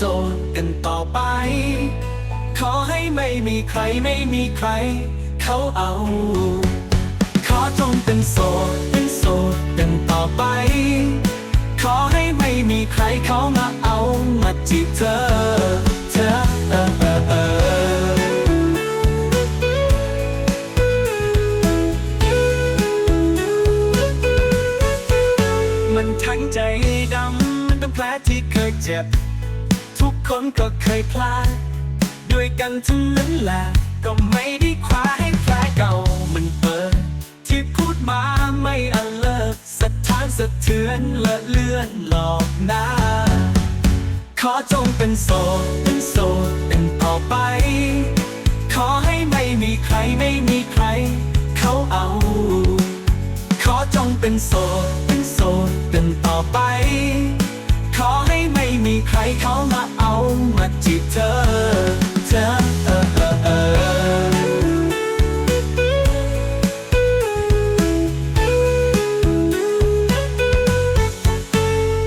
โสดกันต่อไป ขอให้ไม่มีใครไม่มีใคร เขาเอา ขอจงเป็นโสดเป็นโสดกันต่อไป ขอให้ไม่มีใครเขามาเอามาจีบเธอ เธอเออเออเออมันทั้งใจดำมันเป็นแผลที่เคยเจ็บ ก็เคยพลาด ด้วยกันทั้งนั้นแหละก็ไม่ได้คว้าให้แผลเก่ามันเปิด ที่พูดมาไม่อันเลิกสะท้านสะเทือนและเลื่อนหลอกหน้า ขอจงเป็นโสดเป็นโสดเป็นต่อไป ขอให้ไม่มีใครไม่มีใคร เขาเอา ขอจงเป็นโสดเป็นโสดเป็นต่อไป ขอให้ไม่มีใครเขามา มาจีบเธอเธอ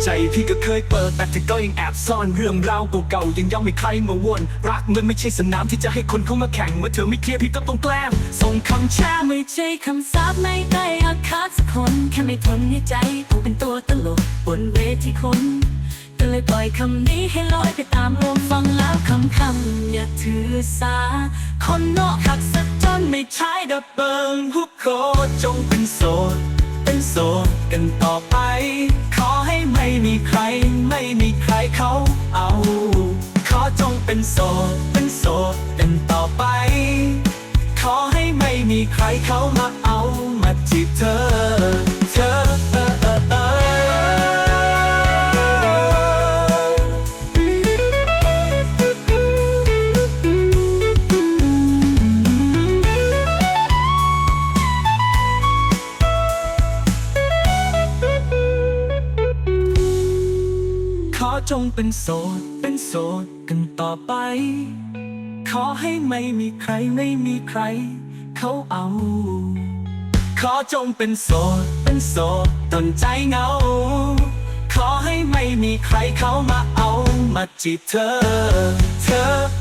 ใจพี่ก็เคยเปิดแต่เธอก็ยังแอบซ่อนเรื่องราวเก่าๆยังย้ำไม่ใครมาวน รักมันไม่ใช่สนามที่จะให้คนเข้ามาแข่งเมื่อเธอไม่เคลียร์พี่ก็ต้องแกล้งส่งคำแช่ไม่ใช่คำสาปไม่ได้อาฆาสักคนแค่ไม่ทนในใจต้องเป็นตัวตลกบนเวทีคน อยคำนี้ให้ลอยไปตามลมฟังแล้วคำคำอย่าถือสา คนนอกหักสักจนไม่ใช่ดับเบิงฮุกโคจงเป็นโสด เป็นโสดกันต่อไป ขอให้ไม่มีใคร ไม่มีใครเขาเอา ขอจงเป็นโสด เป็นโสดกันต่อไป ขอให้ไม่มีใครเขามาเอามา จงเป็นโสด เป็นโสดกันต่อไป ขอให้ไม่มีใครไม่มีใคร เขาเอา ขอจงเป็นโสด เป็นโสดตนใจเงา ขอให้ไม่มีใครเขามาเอา มาจีบเธอ เธอ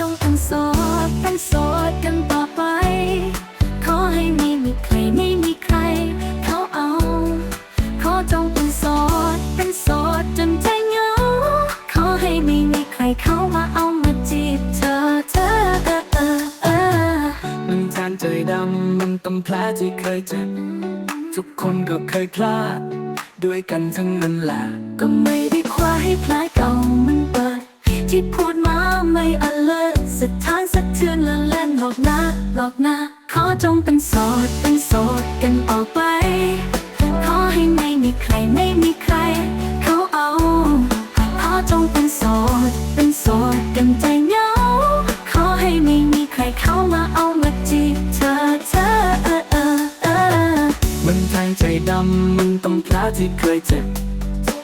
จงเป็นโสดเป็นโสดกันต่อไป ขอให้ไม่มีใครไม่มีใคร เขาเอา ขอจงเป็นโสดเป็นโสดจนใจเหงา ขอให้ไม่มีใครเข้ามาเอามาจีบเธอเธอเออเออเออมันแทนใจดำมันต้องแผลที่เคยเจ็บทุกคนก็เคยพลาด ด้วยกันทั้งนั้นแหละ ก็ไม่ได้คว้าให้แผลเก่ามันเปิดที่พูด ไม่อเลิศสถานสะเทือนละเล่นหลอกน้าหลอกน้าขอจงเป็นโสดเป็นโสดกันออกไป ขอให้ไม่มีใครไม่มีใคร เขาเอา ขอจงเป็นโสดเป็นโสดกันใจเหงาขอให้ไม่มีใครเข้ามาเอามาจีบเธอเธอเออเออเออมันแทงใจดำมันต้องแผลที่เคยเจ็บ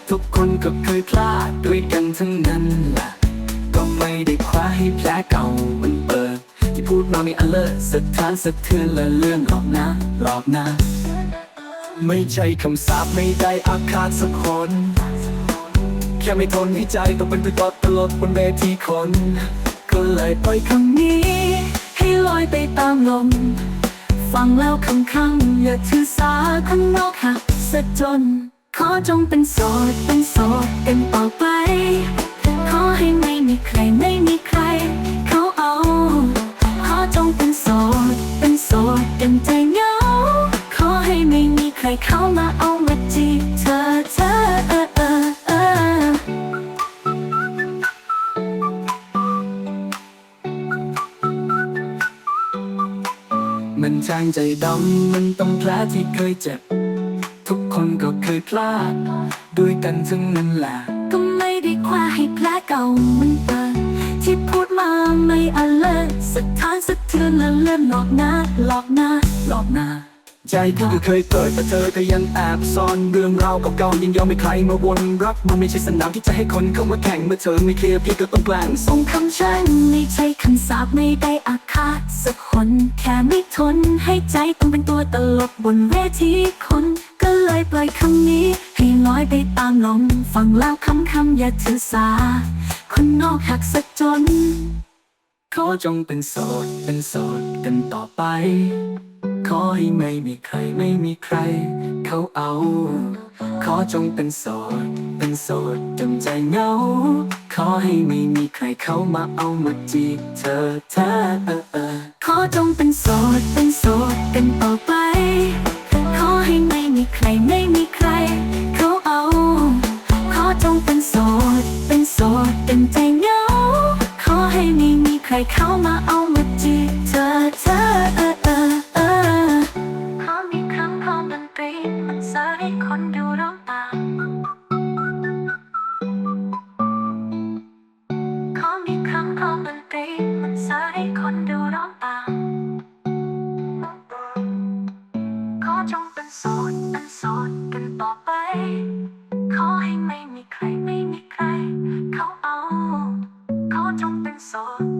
ทุกคนก็เคยพลาดด้วยกันทั้งนั้นแหละ ไม่ได้คว้าให้แผลเก่ามันเปิดที่พูดมาไม่อันเลิศสะท้านสะเทือนและเลื่อนหลอกนะหลอกนะ ไม่ใช่คำสาปไม่ได้อาฆาตสักคน แค่ไม่ทนให้ใจต้องเป็นตัวตตลกบนเวทีคน ก็เลยปล่อยคำนี้ ให้ลอยไปตามลม ฟังแล้วคำคำอย่าถือสาข้างนอกหักสะจน ขอจงเป็นโสดเป็นโสดกันต่อไป ขอให้ไม่ ใครไม่มีใคร เขาเอาขอจงเป็นโสด เป็นโสดกันใจเหงา ขอให้ไม่มีใครเข้ามาเอามาจีบเธอเธอเออเออเออมันช่างใจดำมันต้องแผลที่เคยเจ็บ ทุกคนก็เคยพลาด ด้วยกันทั้งนั้นแหละ ได้คว้าให้แผลเก่ามันเปิดที่พูดมาไม่อเลิศสถานสะเทือนและเลื่อนหลอกหน้าหลอกหน้าหลอกหน้าใจพี่ก็เคยเปิดแต่เธอก็ยังแอบซ่อนเรื่องราวเก่าๆยังยอมให้ใครมาวนรัก มันไม่ใช่สนามที่จะให้คนเข้ามาแข่งเมื่อเธอไม่เคลียร์พี่ก็ต้องแกล้งส่งคำฉันไม่ใช่คำสาปไม่ได้อาฆาตสักคนแค่ไม่ทนให้ใจต้องเป็นตัวตลกบนเวทีคน ก็เลยปล่อยคำนี้ให้ลอยไปตามลม ฟังแล้วคำคำอย่าถือสา คนนอกหักสักจนขอจงเป็นโสด เป็นโสดกันต่อไป ขอให้ไม่มีใครไม่มีใคร เขาเอา ขอจงเป็นโสด เป็นโสดจนใจเงา ขอให้ไม่มีใครเขามาเอามาจีบเธอเธอเออเออขอจงเป็นโสด เป็นโสดกันต่อไป โสดอันโสดกันต่อไป ขอให้ไม่มีใครไม่มีใคร เขาเอา เขาจงเป็นโสด